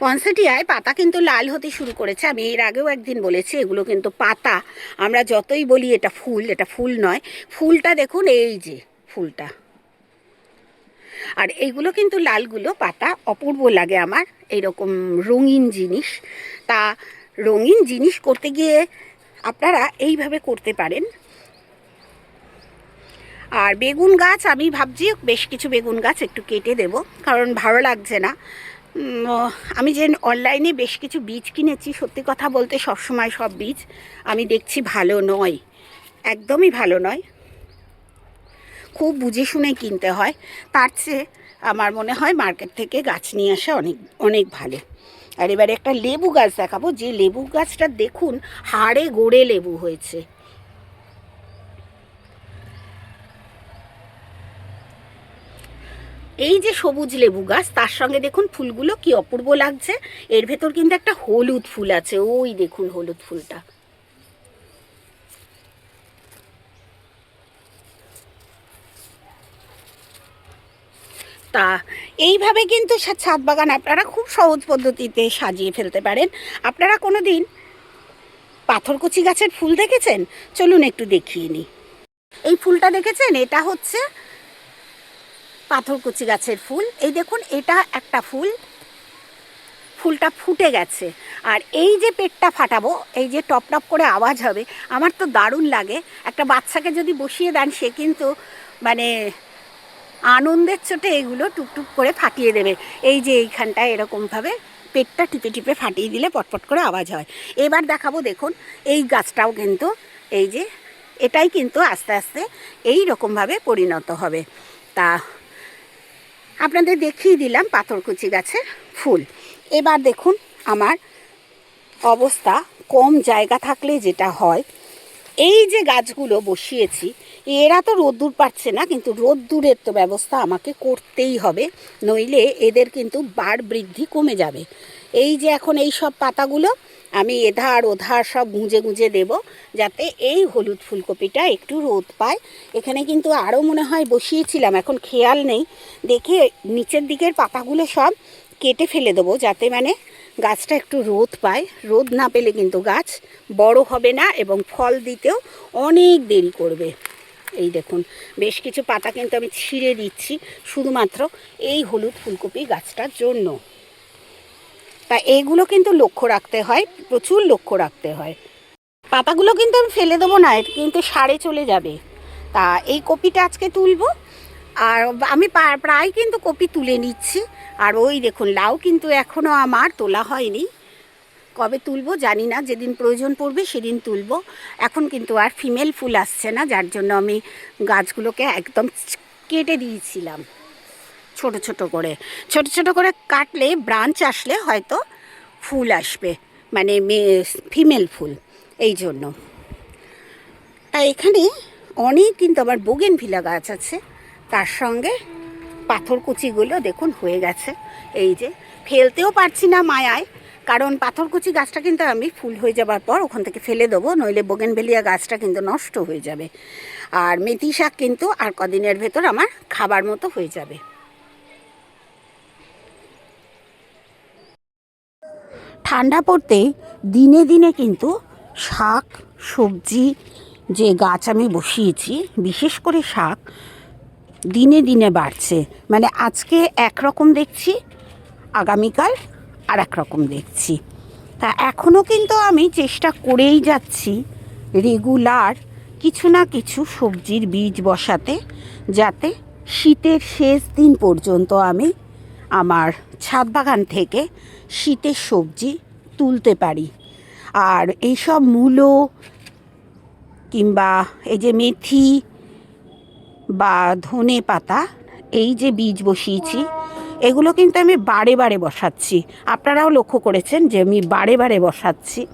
পনসেটিয়ায় পাতা কিন্তু লাল হতে শুরু করেছে। আমি এর আগেও একদিন বলেছি, এগুলো কিন্তু পাতা। আমরা যতই বলি এটা ফুল এটা ফুল নয়। ফুলটা দেখুন, এই যে ফুলটা। আর এইগুলো কিন্তু লালগুলো পাতা অপূর্ব লাগে আমার, এইরকম রঙিন জিনিস। তা রঙিন জিনিস করতে গিয়ে আপনারা এইভাবে করতে পারেন। আর বেগুন গাছ, আমি ভাবছি বেশ কিছু বেগুন গাছ একটু কেটে দেব, কারণ ভালো লাগছে না। আমি যে অনলাইনে বেশ কিছু বীজ কিনেছি, সত্যি কথা বলতে সবসময় সব বীজ আমি দেখছি ভালো নয়, একদমই ভালো নয়। খুব বুঝে শুনে কিনতে হয়, তার চেয়ে আমার মনে হয় মার্কেট থেকে গাছ নিয়ে আসা অনেক অনেক ভালো। আর এবারে একটা লেবু গাছ দেখাবো, যে লেবু গাছটা দেখুন, হাড়ে গোড়ে লেবু হয়েছে। এই যে সবুজ লেবু গাছ, তার সঙ্গে দেখুন ফুলগুলো কি অপূর্ব লাগছে। এর ভেতর কিন্তু একটা হলুদ ফুল আছে, ওই দেখুন হলুদ ফুলটা। তা, এইভাবে কিন্তু ছাদ বাগান আপনারা খুব সহজ পদ্ধতিতে সাজিয়ে ফেলতে পারেন। আপনারা কোনো দিন পাথরকুচি গাছের ফুল দেখেছেন? চলুন একটু দেখিয়ে নিই। এই ফুলটা দেখেছেন? এটা হচ্ছে পাথরকুচি গাছের ফুল। এই দেখুন, এটা একটা ফুল। ফুলটা ফুটে গেছে। আর এই যে পেটটা ফাটাবো, এই যে টপ টপ করে আওয়াজ হবে, আমার তো দারুণ লাগে। একটা বাচ্চাকে যদি বসিয়ে দেন, সে কিন্তু মানে আনন্দের চোটে এগুলো টুকটুক করে ফাটিয়ে দেবে। এই যে এইখানটায় এরকমভাবে পেটটা টিপে টিপে ফাটিয়ে দিলে পটপট করে আওয়াজ হয়। এবার দেখাবো, দেখুন, এই গাছটাও কিন্তু এই যে, এটাই কিন্তু আস্তে আস্তে এই রকমভাবে পরিণত হবে। তা আপনাদের দেখিয়ে দিলাম পাথরকুচি গাছের ফুল। এবার দেখুন আমার অবস্থা, কম জায়গা থাকলে যেটা হয়। এই যে গাছগুলো বসিয়েছি, এরা তো রোদ্দুর পাচ্ছে না, কিন্তু রোদ্দুরের তো ব্যবস্থা আমাকে করতেই হবে, নইলে এদের কিন্তু বার বৃদ্ধি কমে যাবে। এই যে এখন এই সব পাতাগুলো আমি এধার ওধার সব গুঁজে গুঁজে দেব, যাতে এই হলুদ ফুলকপিটা একটু রোদ পায়। এখানে কিন্তু আরও মনে হয় বসিয়েছিলাম, এখন খেয়াল নেই। দেখে নিচের দিকের পাতাগুলো সব কেটে ফেলে দেবো, যাতে মানে গাছটা একটু রোদ পায়। রোদ না পেলে কিন্তু গাছ বড় হবে না এবং ফল দিতেও অনেক দেরি করবে। এই দেখুন, বেশ কিছু পাতা কিন্তু আমি ছিঁড়ে দিচ্ছি, শুধুমাত্র এই হলুদ ফুলকপি গাছটার জন্য। তা এইগুলো কিন্তু লক্ষ্য রাখতে হয়, প্রচুর লক্ষ্য রাখতে হয়। পাতাগুলো কিন্তু আমি ফেলে দেবো না কিন্তু সারে চলে যাবে। তা এই কপিটা আজকে তুলবো। আর আমি প্রায় কিন্তু কপি তুলে নিচ্ছি। আর ওই দেখুন, লাউ কিন্তু এখনও আমার তোলা হয়নি। কবে তুলবো জানি না, যেদিন প্রয়োজন পড়বে সেদিন তুলবো। এখন কিন্তু আর ফিমেল ফুল আসছে না, যার জন্য আমি গাছগুলোকে একদম কেটে দিয়েছিলাম। ছোট ছোট করে। ছোট ছোট করে কাটলে ব্রাঞ্চ আসলে হয়তো ফুল আসবে। মানে মেয়ে ফিমেল ফুল। এই জন্য। তা এখানে অনেক কিন্তু আবার বোগেন ভিলা গাছ আছে। তার সঙ্গে পাথরকুচিগুলো দেখুন হয়ে গেছে। এই যে, ফেলতেও পারছি না মায়ায়। কারণ পাথরকুচি গাছটা কিন্তু আমি ফুল হয়ে যাবার পর ওখান থেকে ফেলে দেবো, নইলে বোগেনভেলিয়া গাছটা কিন্তু নষ্ট হয়ে যাবে। আর মেথি শাক কিন্তু আর কদিনের ভেতর আমার খাবার মতো হয়ে যাবে। ঠান্ডা পড়তে দিনে দিনে কিন্তু শাক, সবজি, যে গাছ আমি বসিয়েছি, বিশেষ করে শাক, দিনে দিনে বাড়ছে। মানে আজকে একরকম দেখছি, আগামীকাল আর রকম দেখছি। তা এখনও কিন্তু আমি চেষ্টা করেই যাচ্ছি রেগুলার কিছু না কিছু সবজির বীজ বসাতে, যাতে শীতের শেষ দিন পর্যন্ত আমি আমার ছাদ বাগান থেকে শীতের সবজি তুলতে পারি। আর এইসব মূলো কিংবা এই যে মেথি বা ধনে পাতা, এই যে বীজ বসিয়েছি, এগুলো কিন্তু আমি বারে বারে বসাচ্ছি। আপনারাও লক্ষ্য করেছেন যে আমি বারে বারে বসাচ্ছি।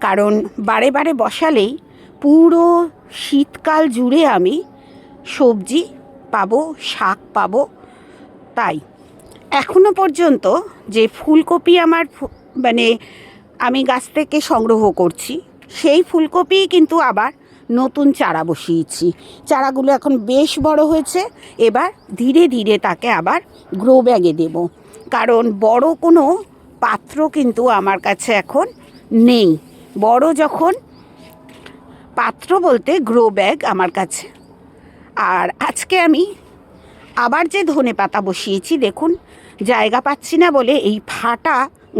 কারণ বারে বারে বসালেই পুরো শীতকাল জুড়ে আমি সবজি পাবো, শাক পাবো, তাই। এখনও পর্যন্ত যে ফুলকপি আমার মানে আমি গাছ থেকে সংগ্রহ করছি, সেই ফুলকপি কিন্তু আবার নতুন চারা বসিয়েছি। চারাগুলো এখন বেশ বড় হয়েছে, এবার ধীরে ধীরে তাকে আবার গ্রো ব্যাগে দেব। কারণ বড় কোনো পাত্র কিন্তু আমার কাছে এখন নেই। বড় যখন পাত্র বলতে গ্রো ব্যাগ আমার কাছে। আর আজকে আমি আবার যে ধনে পাতা বসিয়েছি, দেখুন জায়গা পাচ্ছি না বলে এই ফাটা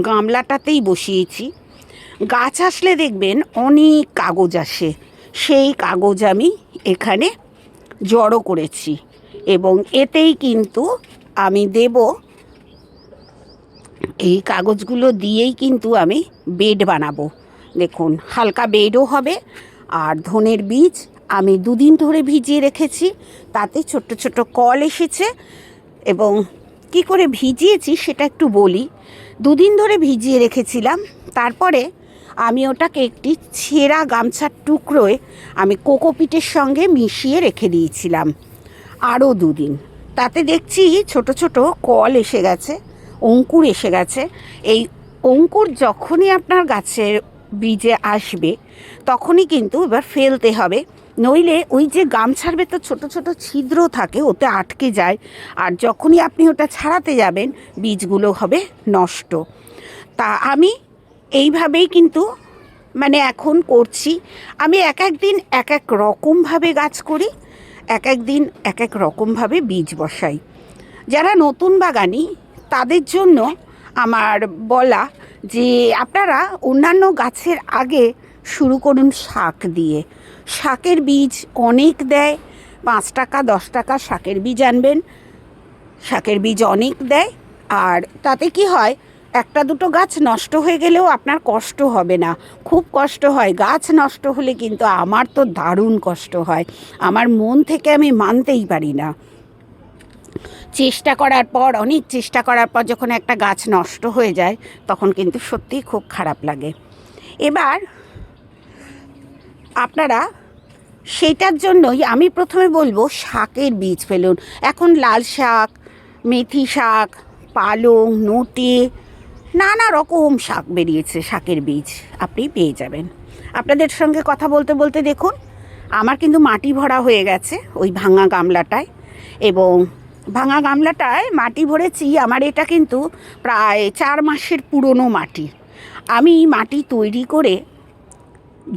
গামলাটাতেই বসিয়েছি। গাছ আসলে দেখবেন অনেক কাগজ আসে। সেই কাগজ আমি এখানে জড়ো করেছি এবং এতেই কিন্তু আমি দেব। এই কাগজগুলো দিয়েই কিন্তু আমি বেড বানাবো। দেখুন, হালকা বেডও হবে আর ধনের বীজ আমি দুদিন ধরে ভিজিয়ে রেখেছি। তাতে ছোট্ট ছোট্ট কল এসেছে এবং কি করে ভিজিয়েছি সেটা একটু বলি। দুদিন ধরে ভিজিয়ে রেখেছিলাম। তারপরে আমি ওটাকে একটি ছেঁড়া গামছার টুকরোয় আমি কোকোপিটের সঙ্গে মিশিয়ে রেখে দিয়েছিলাম। আরও দুদিন। তাতে দেখছি ছোট ছোট কল এসে গেছে, অঙ্কুর এসে গেছে। এই অঙ্কুর যখনই আপনার গাছের বীজে আসবে, তখনই কিন্তু এবার ফেলতে হবে। নইলে ওই যে গামছার ভেতর ছোট ছোট ছিদ্র থাকে, ওতে আটকে যায়। আর যখনই আপনি ওটা ছাড়াতে যাবেন, বীজগুলো হবে নষ্ট। তা আমি এইভাবেই কিন্তু মানে এখন করছি। আমি এক এক দিন এক এক রকমভাবে গাছ করি, এক এক দিন এক এক রকমভাবে বীজ বসাই। যারা নতুন বাগানি, তাদের জন্য আমার বলা যে আপনারা অন্যান্য গাছের আগে শুরু করুন শাক দিয়ে। শাকের বীজ অনেক দেয়, পাঁচ টাকা, দশ টাকা শাকের বীজ আনবেন। শাকের বীজ অনেক দেয়, আর তাতে কি হয়, একটা দুটো গাছ নষ্ট হয়ে গেলেও আপনার কষ্ট হবে না। খুব কষ্ট হয়, গাছ নষ্ট হলে কিন্তু আমার তো দারুণ কষ্ট হয়। আমার মন থেকে আমি মানতেই পারি না। চেষ্টা করার পর অনেক চেষ্টা করার পর যখন একটা গাছ নষ্ট হয়ে যায়, তখন কিন্তু সত্যিই খুব খারাপ লাগে। এবার আপনারা সেটার জন্যই আমি প্রথমে বলব শাকের বীজ ফেলুন। এখন লাল শাক, মেথি শাক, পালং, নোটে, নানা রকম শাক বেরিয়েছে, শাকের বীজ আপনি পেয়ে যাবেন। আপনাদের সঙ্গে কথা বলতে বলতে দেখুন, আমার কিন্তু মাটি ভরা হয়ে গেছে ওই ভাঙা গামলাটায় এবং ভাঙা গামলাটায় মাটি ভরেছি, আমার এটা কিন্তু প্রায় চার মাসের পুরনো মাটি। আমি মাটি তৈরি করে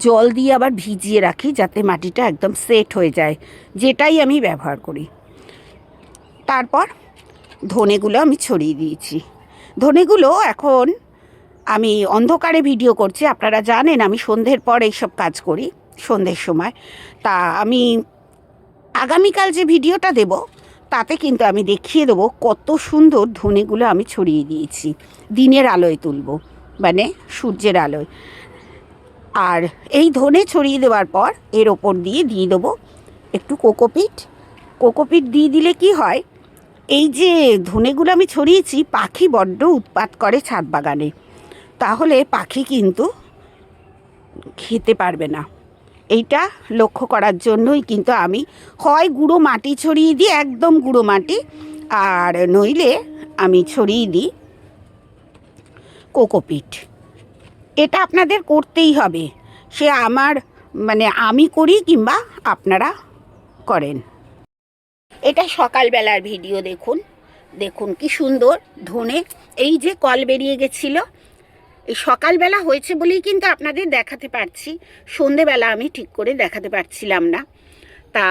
জল দিয়ে আবার ভিজিয়ে রাখি যাতে মাটিটা একদম সেট হয়ে যায়, যেটাই আমি ব্যবহার করি। তারপর ধনেগুলো আমি ছড়িয়ে দিয়েছি। ধনেগুলো এখন আমি অন্ধকারে ভিডিও করছি, আপনারা জানেন আমি সন্ধ্যের পর এইসব কাজ করি, সন্ধ্যের সময়। তা আমি আগামীকাল যে ভিডিওটা দেব তাতে কিন্তু আমি দেখিয়ে দেবো কত সুন্দর ধনেগুলো আমি ছড়িয়ে দিয়েছি। দিনের আলোয় তুলব মানে সূর্যের আলোয়। আর এই ধনে ছড়িয়ে দেওয়ার পর এর ওপর দিয়ে দিয়ে দেবো একটু কোকোপিট। কোকোপিট দিয়ে দিলে কি হয়, এই যে ধনেগুলো আমি ছড়িয়েছি, পাখি বড্ড উৎপাত করে ছাদ বাগানে। তাহলে পাখি কিন্তু খেতে পারবে না। এইটা লক্ষ্য করার জন্যই কিন্তু আমি হয় গুঁড়ো মাটি ছড়িয়ে দিই, একদম গুঁড়ো মাটি, আর নইলে আমি ছড়িয়ে দিই কোকোপিট এটা আপনাদের করতেই হবে। সে আমার মানে আমি করি কিংবা আপনারা করেন। এটা সকালবেলার ভিডিও দেখুন। দেখুন কি সুন্দর ধনে, এই যে কল বেরিয়ে গেছিল এই সকালবেলা হয়েছে বলেই কিন্তু আপনাদের দেখাতে পারছি। সন্ধেবেলা আমি ঠিক করে দেখাতে পারছিলাম না। তা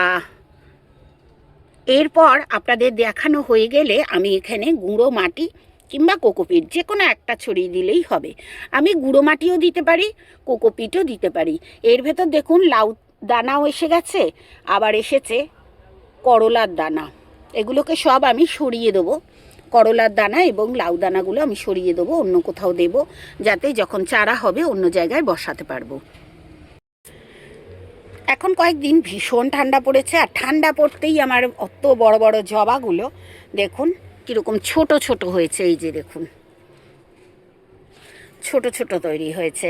এরপর আপনাদের দেখানো হয়ে গেলে আমি এখানে গুঁড়ো মাটি কিংবা কোকোপিট যে কোনো একটা ছড়িয়ে দিলেই হবে। আমি গুঁড়ো মাটিও দিতে পারি, কোকোপিটও দিতে পারি। এর ভেতর দেখুন লাউ দানাও এসে গেছে, আবার এসেছে করলার দানা। এগুলোকে সব আমি সরিয়ে দেবো। করলার দানা এবং লাউ দানাগুলো আমি সরিয়ে দেবো, অন্য কোথাও দেবো, যাতে যখন চারা হবে অন্য জায়গায় বসাতে পারব। এখন কয়েকদিন ভীষণ ঠান্ডা পড়েছে, আর ঠান্ডা পড়তেই আমার অত বড় বড় জবাগুলো, দেখুন কীরকম ছোট ছোট হয়েছে, এই যে দেখুন। ছোট ছোট তৈরি হয়েছে।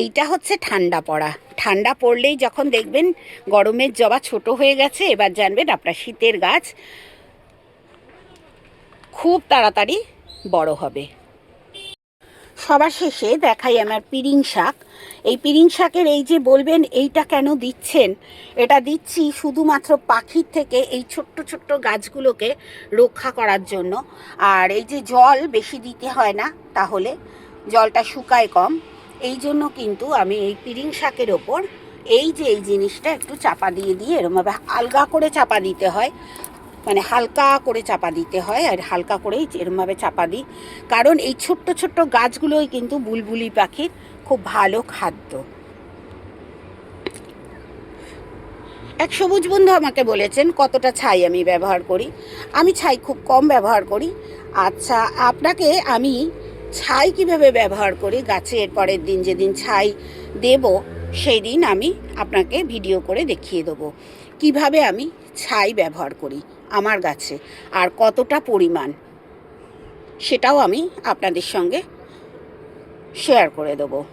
এইটা হচ্ছে ঠান্ডা পড়া। ঠান্ডা পড়লেই যখন দেখবেন গরমের জবা ছোট হয়ে গেছে, এবার জানবেন আপনার শীতের গাছ খুব তাড়াতাড়ি বড় হবে। সবার শেষে দেখাই আমার পিরিং শাক। এই পিরিং শাকের এই যে বলবেন, এইটা কেন দিচ্ছেন? এটা দিচ্ছি শুধুমাত্র পাখির থেকে এই ছোট্ট ছোট্ট গাছগুলোকে রক্ষা করার জন্য। আর এই যে জল বেশি দিতে হয় না, তাহলে জলটা শুকায় কম। এই জন্য কিন্তু আমি এই পিরিং শাকের ওপর এই যে এই জিনিসটা একটু চাপা দিয়ে দিয়ে এরমভাবে আলগা করে চাপা দিতে হয়। মানে হালকা করে চাপা দিতে হয় আর হালকা করেই এরমভাবে চাপা দিই। কারণ এই ছোট্ট ছোট্ট গাছগুলোই কিন্তু বুলবুলি পাখির খুব ভালো খাদ্য। এক সবুজ বন্ধু আমাকে বলেছেন, কতটা ছাই আমি ব্যবহার করি? আমি ছাই খুব কম ব্যবহার করি। আচ্ছা আপনাকে আমি ছাই কীভাবে ব্যবহার করি? গাছের পরের দিন যেদিন ছাই দেব সেই দিন আমি আপনাকে ভিডিও করে দেখিয়ে দেবো। কীভাবে আমি ছাই ব্যবহার করি? আমার গাছে আর কতটা পরিমাণ সেটাও আমি আপনাদের সঙ্গে শেয়ার করে দেবো।